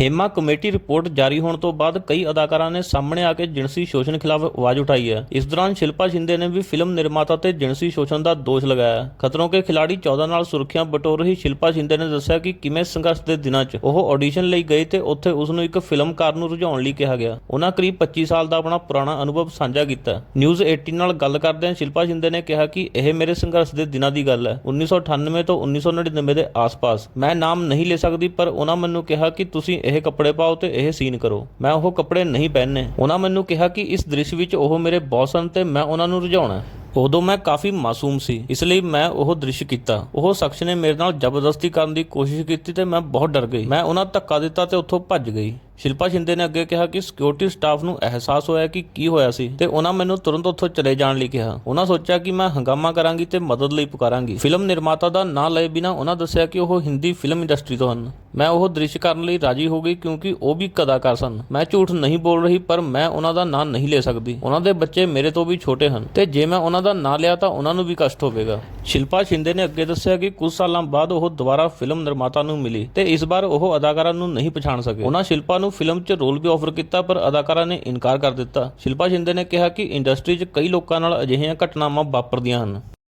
Hema committee report ਜਾਰੀ ਹੋਣ ਤੋਂ ਬਾਅਦ ਕਈ ਅਦਾਕਾਰਾਂ ਨੇ ਸਾਹਮਣੇ ਆ ਕੇ ਜਿਣਸੀ ਸ਼ੋਸ਼ਣ ਖਿਲਾਫ ਆਵਾਜ਼ ਉਠਾਈ ਹੈ। ਇਸ ਦੌਰਾਨ ਸ਼ਿਲਪਾ ਸ਼ਿੰਦੇ ਨੇ ਵੀ ਫਿਲਮ ਨਿਰਮਾਤਾ ਤੇ ਜਿਣਸੀ ਸ਼ੋਸ਼ਣ ਦਾ ਦੋਸ਼ ਲਗਾਇਆ ਹੈ। ਖਤਰੋਂ ਕੇ ਖਿਲਾੜੀ 14 ਨਾਲ ਸੁਰੱਖਿਆ ਬਟੋਰ ਰਹੀ ਸ਼ਿਲਪਾ ਸ਼ਿੰਦੇ ਨੇ ਦੱਸਿਆ ਕਿ ਕਿਵੇਂ ਸੰਘਰਸ਼ ਦੇ ਦਿਨਾਂ 'ਚ ਉਹ ਆਡੀਸ਼ਨ ਲਈ ਗਈ ਤੇ ਉੱਥੇ ਉਸ ਨੂੰ ਇੱਕ ਫਿਲਮਕਾਰ ਨੂੰ ਰੁਝਾਉਣ ਲਈ ਕਿਹਾ ਗਿਆ। ਉਹਨਾਂ ਕਰੀਬ 25 ਸਾਲ ਦਾ ਆਪਣਾ ਪੁਰਾਣਾ ਅਨੁਭਵ ਸਾਂਝਾ ਕੀਤਾ ਨਿਊਜ਼ 18 ਨਾਲ ਗੱਲ ਕਰਦਿਆਂ ਸ਼ਿਲਪਾ ਸ਼ਿੰਦੇ ਨੇ ਕਿਹਾ ਕਿ ਇਹ ਮੇਰੇ ਸੰਘਰਸ਼ ਦੇ ਦਿਨਾਂ ਦੀ ਗੱਲ ਹੈ। 1998 ਤੋਂ 1999 ਦੇ ਆਸ-ਪਾਸ। ਮੈਂ ਨਾਮ ਨਹੀਂ ਲੈ ਸਕਦੀ, ਪਰ ਉਹਨਾਂ ਮੈਨੂੰ ਕਿਹਾ ਕਿ ਤੁਸੀਂ ਇਹ ਕੱਪੜੇ ਪਾਓ ਤੇ ਇਹ ਸੀਨ ਕਰੋ। ਮੈਂ ਉਹ ਕੱਪੜੇ ਨਹੀਂ ਪਹਿਨਨੇ। ਉਹਨਾਂ ਮੈਨੂੰ ਕਿਹਾ ਕਿ ਇਸ ਦ੍ਰਿਸ਼ ਵਿੱਚ ਉਹ ਮੇਰੇ ਬੌਸ ਹਨ ਤੇ ਮੈਂ ਉਹਨਾਂ ਨੂੰ ਰੁਝਾਉਣਾ ਉਦੋਂ ਮੈਂ ਕਾਫੀ ਮਾਸੂਮ ਸੀ, ਇਸ ਲਈ ਮੈਂ ਉਹ ਦ੍ਰਿਸ਼ ਕੀਤਾ। ਉਹ ਸ਼ਖਸ ਨੇ ਮੇਰੇ ਨਾਲ ਜ਼ਬਰਦਸਤੀ ਕਰਨ ਦੀ ਕੋਸ਼ਿਸ਼ ਕੀਤੀ ਤੇ ਮੈਂ ਬਹੁਤ ਡਰ ਗਈ। ਮੈਂ ਉਹਨਾਂ ਧੱਕਾ ਦਿੱਤਾ ਤੇ ਉੱਥੋਂ ਭੱਜ ਗਈ। ਸ਼ਿਲਪਾ ਸ਼ਿੰਦੇ ਨੇ ਅੱਗੇ ਕਿਹਾ ਕਿ ਸਿਕਿਉਰਿਟੀ ਸਟਾਫ ਨੂੰ ਅਹਿਸਾਸ ਹੋਇਆ ਕਿ ਕੀ ਹੋਇਆ ਸੀ ਤੇ ਉਹਨਾਂ ਮੈਨੂੰ ਤੁਰੰਤ ਉੱਥੋਂ ਚਲੇ ਜਾਣ ਲਈ ਕਿਹਾ। ਉਹਨਾਂ ਸੋਚਿਆ ਕਿ ਮੈਂ ਹੰਗਾਮਾ ਕਰਾਂਗੀ ਤੇ ਮਦਦ ਲਈ ਪੁਕਾਰਾਂਗੀ। ਫਿਲਮ ਨਿਰਮਾਤਾ ਦਾ ਨਾਂ ਲਏ ਬਿਨਾ ਉਹਨਾਂ ਦੱਸਿਆ ਕਿ ਉਹ ਹਿੰਦੀ ਫਿਲਮ ਇੰਡਸਟਰੀ ਤੋਂ ਹਨ। ਮੈਂ ਉਹ ਦ੍ਰਿਸ਼ ਕਰਨ ਲਈ ਰਾਜੀ ਹੋ ਗਈ ਕਿਉਂਕਿ ਉਹ ਵੀ ਕਦਾਕਾਰ ਸਨ। ਮੈਂ ਝੂਠ ਨਹੀਂ ਬੋਲ ਰਹੀ, ਪਰ ਮੈਂ ਉਹਨਾਂ ਦਾ ਨਾਂ ਨਹੀਂ ਲੈ ਸਕਦੀ। ਉਹਨਾਂ ਦੇ ਬੱਚੇ ਮੇਰੇ ਤੋਂ ਵੀ ਛੋਟੇ ਹਨ। ਤੇ ਜੇ ਮੈਂ ਉਹਨਾਂ ਦਾ ਨਾਂ ਲਿਆ ਤਾਂ ਉਹਨਾਂ ਨੂੰ ਵੀ ਕਸ਼ਟ ਹੋਵੇਗਾ। ਸ਼ਿਲਪਾ ਸ਼ਿੰਦੇ ਨੇ ਅੱਗੇ ਦੱਸਿਆ ਕਿ ਕੁਝ ਸਾਲਾਂ ਬਾਅਦ ਉਹ ਦੁਬਾਰਾ ਫਿਲਮ ਨਿਰਮਾਤਾ ਨੂੰ ਮਿਲੀ ਤੇ ਇਸ ਵਾਰ ਉਹ ਅਦਾਕਾਰਾ ਨੂੰ ਨਹੀਂ ਪਛਾਣ ਸਕੇ। ਉਹਨਾਂ ਸ਼ਿਲਪਾ ਨੂੰ ਫਿਲਮ 'ਚ ਰੋਲ ਵੀ ਆਫਰ ਕੀਤਾ, ਪਰ ਅਦਾਕਾਰਾ ਨੇ ਇਨਕਾਰ ਕਰ ਦਿੱਤਾ। ਸ਼ਿਲਪਾ ਸ਼ਿੰਦੇ ਨੇ ਕਿਹਾ ਕਿ ਇੰਡਸਟਰੀ 'ਚ ਕਈ ਲੋਕਾਂ ਨਾਲ ਅਜਿਹੀਆਂ ਘਟਨਾਵਾਂ ਵਾਪਰਦੀਆਂ ਹਨ।